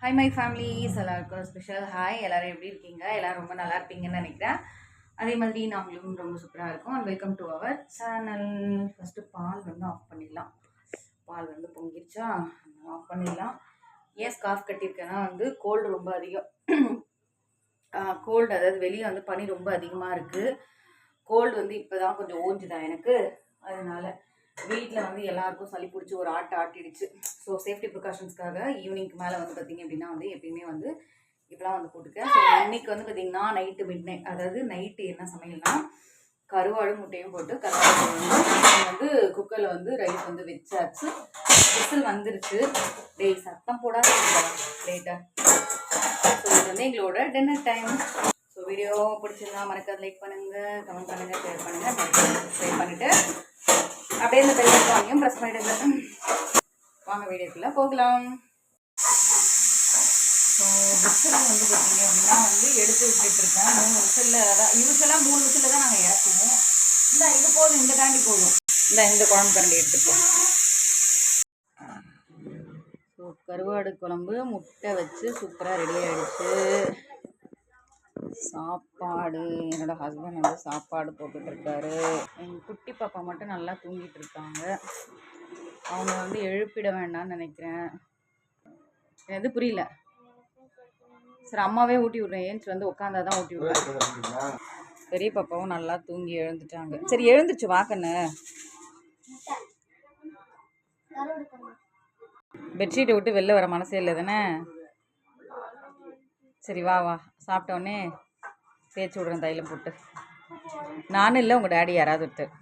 Hi my families எல்லாருக்கும் special hi எல்லோரும் எப்படி இருக்கீங்க? எல்லோரும் ரொம்ப நல்லா இருப்பீங்கன்னு நினைக்கிறேன். அதே மாதிரி நாங்களும் ரொம்ப சூப்பராக இருக்கும். And welcome to our channel first ball வந்து ஆஃப் பண்ணிடலாம். பால் வந்து பொங்கிருச்சா? ஆஃப் பண்ணிடலாம். ஏன் ஸ்கார்ஃப் கட்டியிருக்கேன்னா வந்து கோல்டு ரொம்ப அதிகம். கோல்டு அதாவது வெளியே வந்து பனி ரொம்ப அதிகமாக இருக்குது கோல்டு வந்து இப்போ தான் கொஞ்சம் ஓஞ்சுதான் எனக்கு. அதனால் வீட்டில் வந்து எல்லாருக்கும் சளி பிடிச்சி ஒரு ஆட்டை ஆட்டிடுச்சு. ஸோ சேஃப்டி ப்ரிகாஷன்ஸ்க்காக ஈவினிங்க்கு மேலே வந்து பார்த்தீங்க அப்படின்னா வந்து எப்பயுமே வந்து இப்பெல்லாம் வந்து போட்டுக்கேன் ஸோ இன்னைக்கு வந்து பார்த்தீங்கன்னா நைட்டு மிட் நைட் அதாவது நைட்டு என்ன சமையல்னா கருவாடு முட்டையும் போட்டு கருவாடு வந்து குக்கரில் வந்து ரைஸ் வந்து வச்சாச்சு. விசில் வந்துருச்சு. டெய் சத்தம் போடாத லேட்டாக ஸோ இது வந்து எங்களோட டின்னர் டைம் ஸோ வீடியோ பிடிச்சிருந்தா மறக்காது லைக் பண்ணுங்கள் கமெண்ட் பண்ணுங்கள் ஷேர் பண்ணுங்கள் சப்ஸ்கிரைப் பண்ணிவிட்டு அப்படியே இந்த பெல் ஐக்கானையும் ப்ரெஸ் பண்ணிடுங்க வாங்க வீடியோக்குள்ளே போகலாம். ஸோ விசில் வந்து பார்த்தீங்க அப்படின்னா வந்து எடுத்து விட்டுட்டு இருக்கேன். மூணு விசிலில் அதான் யூஸ்வலாக மூணு விசிலில் தான் நாங்கள் இறக்குவோம். இந்த இது போதும் இந்த தாண்டி போதும். இந்த இந்த குழம்பு கரண்டி எடுத்துப்போம் ஸோ கருவாடு குழம்பு முட்டை வச்சு சூப்பராக ரெடி ஆகிடுச்சு சாப்பாடு. என்னோட ஹஸ்பண்ட் வந்து சாப்பாடு போட்டுட்ருக்காரு. எங்கள் குட்டி பாப்பா மட்டும் நல்லா தூங்கிட்டு இருக்காங்க அவங்க வந்து எழுப்பிட வேண்டாம்னு நினைக்கிறேன். எது புரியல. சரி அம்மாவே ஊட்டி விட்றேன். ஏஞ்சி வந்து உட்காந்தா தான் ஊட்டி விட்றேன் பெரிய பாப்பாவும் நல்லா தூங்கி எழுந்துட்டாங்க. சரி எழுந்துச்சு வாக்கண்ணு பெட்ஷீட்டை விட்டு வெளில வர மனசே இல்லை தானே? சரி வா வா. சாப்பிட்டோன்னே தேய்ச்சி விட்றேன் தைலம் போட்டு. நானும் இல்லை உங்கள் டேடி யாராவது ஒருத்தர்.